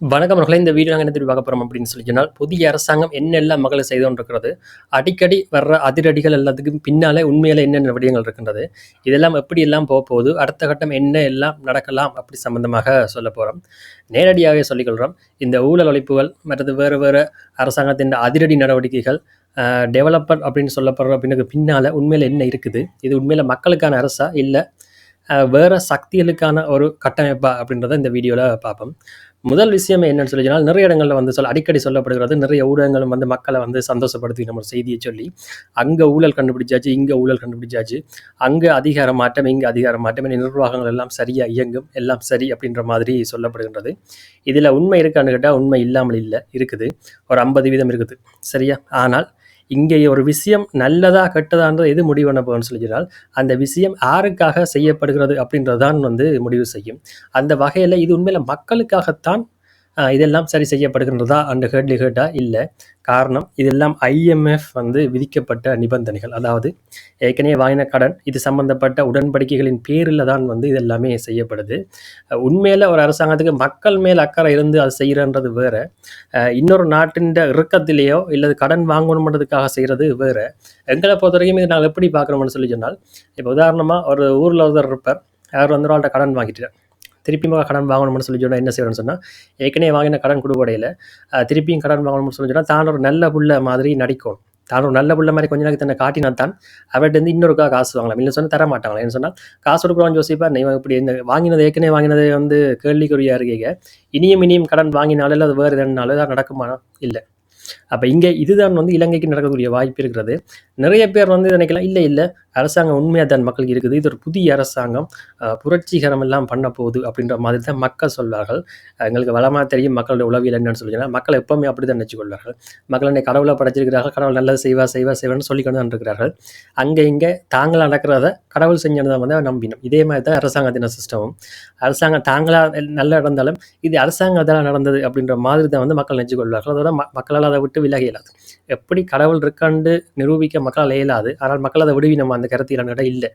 வணக்கம் மகளை இந்த வீடியோ நாங்கள் என்ன திரும்பி பார்க்க போகிறோம் அப்படின்னு சொல்லி சொன்னால் புதிய அரசாங்கம் என்னெல்லாம் மக்களுக்கு செய்து கொண்டிருக்கிறது அடிக்கடி வர்ற அதிரடிகள் எல்லாத்துக்கும் பின்னாலே உண்மையில என்னென்ன விடயங்கள் இருக்கின்றது இதெல்லாம் எப்படி எல்லாம் போக போகுது அடுத்த கட்டம் என்ன எல்லாம் நடக்கலாம் அப்படி சம்பந்தமாக சொல்ல போகிறோம் நேரடியாகவே சொல்லிக்கொள்கிறோம் இந்த ஊழல் ஒழிப்புகள் மற்றது வேறு வேறு அரசாங்கத்தின் அதிரடி நடவடிக்கைகள் டெவலப்பர் அப்படின்னு சொல்லப்படுற பின்னுக்கு பின்னால் உண்மையில் என்ன இருக்குது இது உண்மையில் மக்களுக்கான அரசா இல்லை வேறு சக்திகளுக்கான ஒரு கட்டமைப்பா அப்படின்றத இந்த வீடியோவில் பார்ப்போம். முதல் விஷயம் என்னன்னு சொல்லி சொன்னால் நிறைய இடங்களில் வந்து சொல்ல அடிக்கடி சொல்லப்படுகிறது நிறைய ஊடகங்களும் வந்து மக்களை வந்து சந்தோஷப்படுத்தி நம்ம செய்தியை சொல்லி அங்கே ஊழல் கண்டுபிடிச்சாச்சு இங்கே ஊழல் கண்டுபிடிச்சாச்சு அங்கே அதிகார மாற்றம் இங்கே அதிகார மாற்றம் நிர்வாகங்கள் எல்லாம் சரியாக இயங்கும் எல்லாம் சரி அப்படின்ற மாதிரி சொல்லப்படுகின்றது. இதில் உண்மை இருக்கான்னு கேட்டால் உண்மை இல்லாமல் இல்லை இருக்குது. ஒரு ஐம்பது வீதம் இருக்குது சரியா? ஆனால் இங்கே ஒரு விஷயம் நல்லதா கெட்டதான்றது எது முடிவு பண்ண போகணும்னு சொல்லினால் அந்த விஷயம் யாருக்காக செய்யப்படுகிறது அப்படின்றது தான் வந்து முடிவு செய்யும். அந்த வகையில் இது உண்மையில் மக்களுக்காகத்தான் இதெல்லாம் சரி செய்யப்படுகின்றதா? அண்ட் கேள்வி கேட்டால் இல்லை. காரணம் இதெல்லாம் ஐஎம்எஃப் வந்து விதிக்கப்பட்ட நிபந்தனைகள். அதாவது ஏற்கனவே வாங்கின கடன் இது சம்பந்தப்பட்ட உடன்படிக்கைகளின் பேரில் தான் வந்து இதெல்லாமே செய்யப்படுது. உண்மையில் ஒரு அரசாங்கத்துக்கு மக்கள் மேல் அக்கறை இருந்து அது செய்கிறன்றது வேற. இன்னொரு நாட்டின் இறுக்கத்திலேயோ இல்லை கடன் வாங்கணுன்றதுக்காக செய்கிறது வேறு. எங்களை பொறுத்த வரைக்கும் இது நாங்கள் எப்படி பார்க்குறோம்னு சொல்லி சொன்னால் இப்போ உதாரணமாக ஒரு ஊரில் ஒருத்தர் இருப்பார். அவர் வந்து ஒரு ஆள்கிட்ட கடன் வாங்கிட்டார். திருப்பியும் கடன் வாங்கணும்னு சொல்லி சொன்னால் என்ன செய்யணும்னு சொன்னால் ஏற்கனவே வாங்கின கடன் கொடுப்படையில் திருப்பியும் கடன் வாங்கணும்னு சொல்லி சொன்னால் தான் ஒரு நல்ல புள்ள மாதிரி நடிக்கும் தான் ஒரு நல்ல புள்ள மாதிரி கொஞ்ச நாளைக்கு தன்னை காட்டினா தான் அவர்கிட்ட இருந்து இன்னொருக்கா காசு வாங்கலாம். இல்லை சொன்னால் தர மாட்டாங்களா என்ன சொன்னால் காசு கொடுக்குறோன்னு யோசிப்பா நீ இப்படி இந்த வாங்கினது ஏற்கனவே வாங்கினது வந்து கேள்விக்குறியாக இருக்கீங்க? இனியும் இனியும் கடன் வாங்கினாலும் இல்லை அது வேறு எதுனாலும் தான் நடக்குமா? இல்லை. அப்போ இங்கே இதுதான் வந்து இலங்கைக்கு நடக்கக்கூடிய வாய்ப்பு இருக்கிறது. நிறைய பேர் வந்து நினைக்கலாம். இல்லை இல்லை. அரசாங்கம் உண்மையாக தான் மக்களுக்கு இருக்குது. இது ஒரு புதிய அரசாங்கம். புரட்சிகரம் எல்லாம் பண்ண போகுது அப்படின்ற மாதிரி தான் மக்கள் சொல்வார்கள். எங்களுக்கு வளமாக தெரியும் மக்களுடைய உளவியல் என்னன்னு சொல்லிங்கன்னா மக்கள் எப்பவுமே அப்படி தான் நினச்சிக்கொள்வார்கள். மக்கள் என்னை கடவுளை படைச்சிருக்கிறார்கள் கடவுள் நல்லது செய்வா செய்வா செய்வான்னு சொல்லிக்கொண்டு தான் இருக்கிறார்கள். அங்கே இங்கே தாங்களாக நடக்கிறத கடவுள் செஞ்சதை வந்து நம்பினோம். இதே மாதிரி தான் அரசாங்கத்தின சிஸ்டமும். அரசாங்கம் தாங்களாக நல்லா நடந்தாலும் இது அரசாங்கத்தால் நடந்தது அப்படின்ற மாதிரி தான் வந்து மக்கள் நினச்சிக்கொள்வார்கள். அதோட மக்களால் அதை விட்டு விலக இயலாது. எப்படி கடவுள் இருக்காண்டு நிரூபிக்க மக்களால் இயலாது. ஆனால் மக்கள் அதை விடுவி நம்ம அந்த கருத்தில் இடம் இல்லை.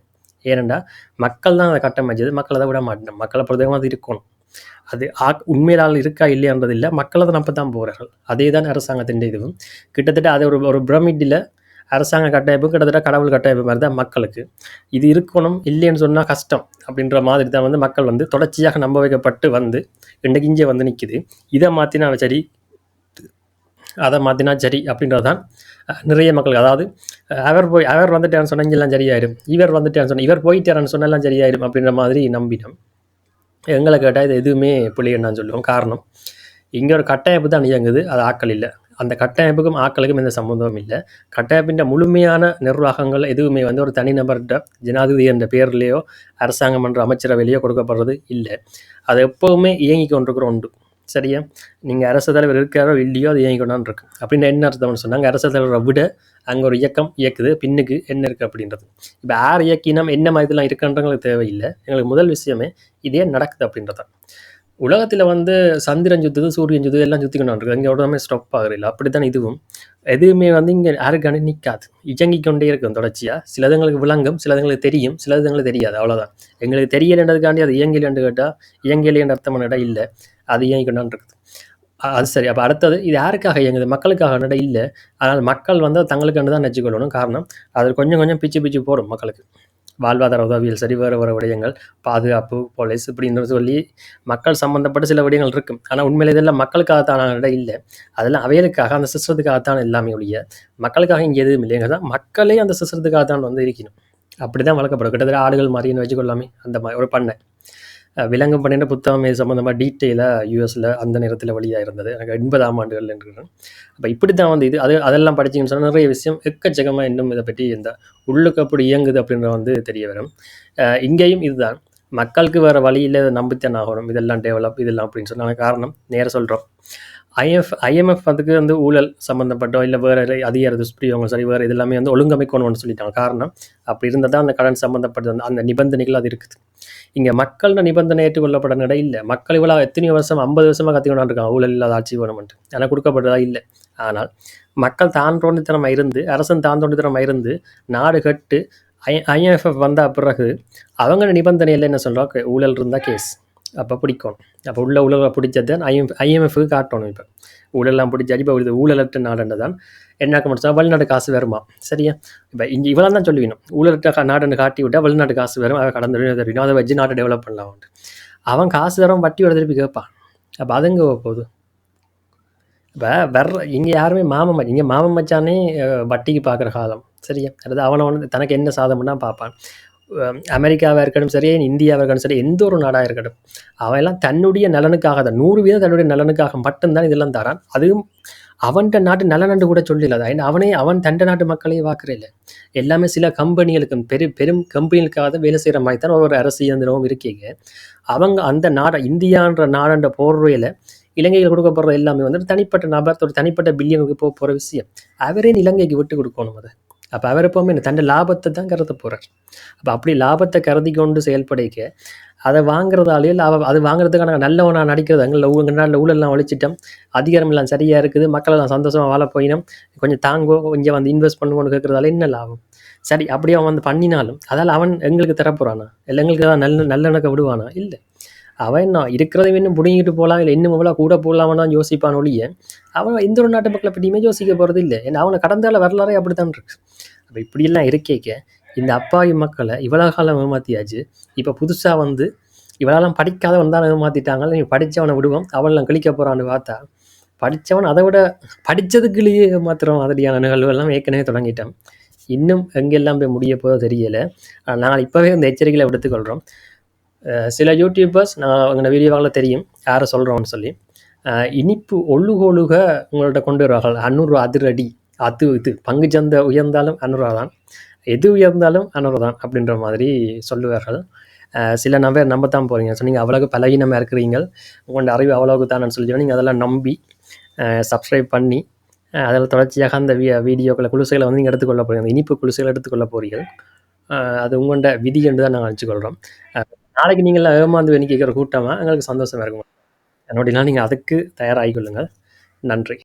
ஏனெண்டா மக்கள் தான் அதை கட்டமைச்சது. மக்கள் அதை விட மாட்டோம் மக்களை பிரதேகமாக அது இருக்கணும். அது ஆ உண்மையிலால் இருக்கா இல்லையான்றது இல்லை. மக்கள் அதை நம்ப தான் போகிறார்கள். அதே தான் அரசாங்கத்தின் இதுவும். கிட்டத்தட்ட அது ஒரு ஒரு பிரமிட்டில் அரசாங்க கட்டமைப்பு கிட்டத்தட்ட கடவுள் கட்டமைப்பு மாதிரி தான் மக்களுக்கு. இது இருக்கணும் இல்லைன்னு சொன்னால் கஷ்டம் அப்படின்ற மாதிரி தான் வந்து மக்கள் வந்து தொடர்ச்சியாக நம்ப வைக்கப்பட்டு வந்து இன்றைக்கு இங்கே வந்து நிற்கிது இதை மாற்றினா சரி அதை மாற்றினா சரி அப்படின்றது தான் நிறைய மக்கள். அதாவது அவர் போய் அவர் வந்துட்டான்னு சொன்னா எல்லாம் சரியாயிடும் இவர் வந்துட்டான்னு சொன்ன இவர் போயிட்டாருன்னு சொன்னா எல்லாம் சரியாயிடும் அப்படின்ற மாதிரி நம்பினோம். எங்களை கேட்டால் இது எதுவுமே பிள்ளைன்னு நான் சொல்லுவோம். காரணம் இங்கே ஒரு கட்டமைப்பு தான் இயங்குது அது ஆக்கள் இல்லை. அந்த கட்டமைப்புக்கும் ஆக்களுக்கும் எந்த சம்மந்தமும் இல்லை. கட்டமைப்பின் முழுமையான நிர்வாகங்கள் எதுவுமே வந்து ஒரு தனிநபர்கிட்ட ஜனாதிபதி என்ற பேர்லேயோ அரசாங்கம் என்ற அமைச்சரவையிலையோ கொடுக்கப்படுறது இல்லை. அது எப்போவுமே இயங்கி கொண்டிருக்கிற உண்டு சரியா? நீங்கள் அரசு தலைவர் இருக்காரோ இல்லையோ அது இயங்கிக்கணும்னு இருக்கு அப்படின்னு என்ன அர்த்தம்னு சொன்னாங்க. அரசு தலைவரை விட அங்கே ஒரு இயக்கம் இயக்குது. பின்னுக்கு என்ன இருக்குது அப்படின்றது. இப்போ யார் இயக்கினம் என்ன மாதிரி இதெல்லாம் இருக்குன்றவங்களுக்கு தேவையில்லை. எங்களுக்கு முதல் விஷயமே இதே நடக்குது அப்படின்றதான் உலகத்தில் வந்து சந்திரன் சுற்றுது சூரியன் சுற்றுது எல்லாம் சுற்றி கொண்டு இருக்குது இங்கே உடனே ஸ்டாப் ஆகுறில்ல அப்படி தான் இதுவும். எதுவுமே வந்து இங்கே யாருக்கான நிற்காது இயங்கிக் கொண்டே இருக்கும் தொடர்ச்சியாக சிலதுங்களுக்கு விளங்கும் சிலதுங்களுக்கு தெரியும் சிலதுங்களுக்கு தெரியாது. அவ்வளோதான் எங்களுக்கு தெரியலைன்றதுக்காண்டி அது இயங்கலைன்னு கேட்டால் இயங்கலைன்ற அர்த்தம் என்னடா இல்லை. அது இயங்கி கொண்டாந்து இருக்குது அது சரி. அப்போ அடுத்தது இது யாருக்காக இயங்குது? மக்களுக்காக என்னடா இல்லை. அதனால் மக்கள் வந்து தங்களுக்காண்டு தான் நினச்சிக்கொள்ளணும் காரணம் அது கொஞ்சம் கொஞ்சம் பிச்சு பிச்சு போடும் மக்களுக்கு. வாழ்வாதார உதவிகள் சரி வேறு வேறு விடயங்கள் பாதுகாப்பு போலீஸ் இப்படின்னு சொல்லி மக்கள் சம்மந்தப்பட்ட சில விடயங்கள் இருக்கும். ஆனால் உண்மையில இதெல்லாம் மக்களுக்காகத்தான இடம் இல்லை. அதெல்லாம் அவைகளுக்காக அந்த சிஸ்டத்துக்காகத்தான் எல்லாமே ஒழிய மக்களுக்காக இங்கே எதுவும் இல்லைங்கிறதா தான் மக்களே அந்த சிஸ்டத்துக்காகத்தான் வந்து இருக்கணும் அப்படி தான் வளர்க்கப்படும் கிட்டத்தட்ட ஆடுகள் மாதிரின்னு வச்சுக்கொள்ளாமே அந்த மாதிரி ஒரு பண்ணை. விலங்கம் பண்ணின புத்தகம் இது சம்மந்தமாக டீட்டெயிலாக யூஎஸில் அந்த நேரத்தில் வழியாக இருந்தது. எனக்கு எண்பதாம் ஆண்டுகள் இருக்கிறேன் அப்போ இப்படி தான் வந்து இது அது அதெல்லாம் படிச்சிங்கன்னு சொன்னால் நிறைய விஷயம் எக்கச்சக்கமாக இன்னும் இதை பற்றி இந்த உள்ளுக்கு அப்படி இயங்குது அப்படின்ற வந்து தெரிய வரும். இங்கேயும் இதுதான். மக்களுக்கு வேறு வழியில் இதை நம்பித்தான் ஆகணும். இதெல்லாம் டெவலப் இதெல்லாம் அப்படின்னு சொன்னால் காரணம் நேராக சொல்கிறோம் ஐஎஃப் ஐஎம்எஃப் அதுக்கு வந்து ஊழல் சம்மந்தப்பட்டோ இல்லை வேறு அதிகார துஷ்பிரயோகம் சரி வேறு இது எல்லாமே வந்து ஒழுங்கமைக்கணும்னு சொல்லிட்டாங்க. காரணம் அப்படி இருந்தால் தான் அந்த கடன் சம்மந்தப்பட்ட அந்த- அந்த நிபந்தனைகள் அது இருக்குது. இங்கே மக்கள் நிபந்தனை ஏற்றுக்கொள்ளப்பட நிலை இல்லை. மக்கள் இவ்வளோ எத்தனையோ வருஷம் ஐம்பது வருஷமாக கற்றுக்கொண்டு இருக்காங்க. ஊழல் இல்லாத ஆட்சி வேணும்ன்ட்டு ஆனால் கொடுக்கப்பட்டதா இல்லை. ஆனால் மக்கள் தான் தோண்டித்தனமாக இருந்து அரசன் தான் தோண்டித்தனமாக இருந்து நாடு கட்டு ஐ ஐஎஃப்எஃப் வந்த பிறகு அவங்க நிபந்தனையில் என்ன சொல்கிறோம் ஊழல் இருந்தால் கேஸ் அப்போ பிடிக்கணும் அப்போ உள்ள உலக பிடிச்சது ஐஎம் ஐஎம்எஃப்க்கு காட்டணும் இப்போ. ஊழலாம் பிடிச்சாச்சு இப்போ இது ஊழலற்ற நாடுன்னு தான் என்ன முடிச்சா வெளிநாட்டு காசு வருமா? சரியா? இப்போ இங்கே இவ்வளோ தான் சொல்லுவீங்க ஊழலற்ற நாடுன்னு காட்டி விட்டால் வெளிநாட்டு காசு வரும். அவன் கடந்து தெரியும் அதை வச்சு நாட்டை டெவலப் பண்ணலாம் அவன்ட்டு. அவன் காசு வரும் வட்டியோட திருப்பி கேட்பான். அப்போ அதுங்க போகுது? இப்போ வர்ற இங்கே யாருமே மாமன் மச்சான் இங்கே மாமன் மச்சானே வட்டிக்கு பார்க்குற காலம். சரியா? அதாவது அவனை வந்து தனக்கு என்ன சாதம்னா பார்ப்பான். அமெரிக்காவாக இருக்கட்டும் சரி இந்தியாவாக இருக்கட்டும் சரி எந்த ஒரு நாடாக இருக்கட்டும் அவன் எல்லாம் தன்னுடைய நலனுக்காக தான் நூறு வீதம் தன்னுடைய நலனுக்காக மட்டும்தான் இதெல்லாம் தரான். அதுவும் அவன்கிட்ட நாட்டு நலனண்டு கூட சொல்லல ஏன்னா அவனே அவன் தண்ட நாட்டு மக்களையும் பார்க்குறே இல்லை. எல்லாமே சில கம்பெனிகளுக்கும் பெரு பெரும் கம்பெனிகளுக்காக தான் வேலை செய்கிற மாதிரி தான் ஒரு அரசு இயந்திரமும் இருக்கீங்க. அவங்க அந்த நாடை இந்தியான்ற நாடன்ற போர்வையில் இலங்கையில் கொடுக்கப்படுற எல்லாமே வந்து தனிப்பட்ட நபர் ஒரு தனிப்பட்ட பில்லியனுக்கு போக போகிற விஷயம். அவரே இலங்கைக்கு விட்டு கொடுக்கணும் அதை. அப்போ அவர் எப்போவுமே தன் லாபத்தை தான் கருத போகிறார் அப்போ அப்படி லாபத்தை கருதி கொண்டு செயல்படைக்க அதை வாங்குறதாலே லாபம் அது வாங்குறதுக்கான நல்லவனாக நடிக்கிறது. அங்கே உங்கள் நாட்டில் ஊழல்லாம் ஒழிச்சிட்டோம். அதிகாரம் எல்லாம் சரியாக இருக்குது. மக்கள் எல்லாம் சந்தோஷமாக வாழ போயினோம். கொஞ்சம் தாங்கோ கொஞ்சம் வந்து இன்வெஸ்ட் பண்ணுவோன்னு கேட்குறதால என்ன லாபம்? சரி அப்படி அவன் வந்து பண்ணினாலும் அதால் அவன் எங்களுக்கு தரப்போறானா இல்லை எங்களுக்கு தான் நல்ல நல்லெண்ணக்க விடுவானா? இல்லை. அவன் என்ன இருக்கிறத இன்னும் பிடிங்கிட்டு போகலாம் இல்லை இன்னும் எவ்வளோ கூட போடலாம்னு தான் யோசிப்பான் ஒழிய அவன் எந்த ஒரு நாட்டு மக்களை பற்றியுமே யோசிக்க போகிறது இல்லை. ஏன்னா அவனை கடந்தால வரலாறே அப்படி தான் இருக்கு. அப்போ இப்படியெல்லாம் இருக்கேக்க இந்த அப்பாவி மக்களை இவ்வளோ காலம் ஏமாத்தியாச்சு. இப்போ புதுசாக வந்து இவளெல்லாம் படிக்காதவன் தான் ஏமாத்திட்டாங்க நீ படித்தவனை விடுவோம் அவளெல்லாம் கிழிக்க போகிறான்னு பார்த்தா படித்தவன் அதை விட படித்ததுக்குள்ளேயே ஏமாத்துறோம் மாதிரியான நிகழ்வுகள்லாம் ஏற்கனவே தொடங்கிட்டான். இன்னும் எங்கெல்லாம் போய் முடிய போதோ தெரியலை. நாங்கள் இப்போவே இந்த எச்சரிக்கையில் எடுத்துக்கொள்கிறோம் சில யூடியூபர்ஸ் நான் அவங்க வீடியோவில் தெரியும் யாரை சொல்கிறோம்னு சொல்லி. இனிப்பு ஒழுகொழுக உங்கள்கிட்ட கொண்டு வருவார்கள். அன்னூறு அதிரடி. அது இது. பங்குச்சந்தை உயர்ந்தாலும் அன்னூறுவா தான். எது உயர்ந்தாலும் அன்னூறு தான் அப்படின்ற மாதிரி சொல்லுவார்கள். சில நபர் நம்ப தான் போகிறீங்க ஸோ நீங்கள் அவ்வளோக்கு பலகீனமாக இருக்கிறீங்க உங்களோட அறிவு அவ்வளோக்கு தானே சொல்லி நீங்கள் அதெல்லாம் நம்பி சப்ஸ்கிரைப் பண்ணி அதில் தொடர்ச்சியாக அந்த வீ வீடியோக்களை குலுசைகளை வந்து நீங்கள் எடுத்துக்கொள்ள போகிறீங்க இனிப்பு குலுசைகளை எடுத்துக்கொள்ள போகிறீர்கள் அது உங்களோட விதி என்று தான் நாங்கள் வச்சுக்கொள்கிறோம் நாளைக்கு நீங்களாம் ஏமாந்து வேணி கேட்குற கூட்டமாக எங்களுக்கு சந்தோஷமாக இருக்கும். என்னோடலாம் நீங்கள் அதுக்கு தயாராகிக் கொள்ளுங்கள். நன்றி.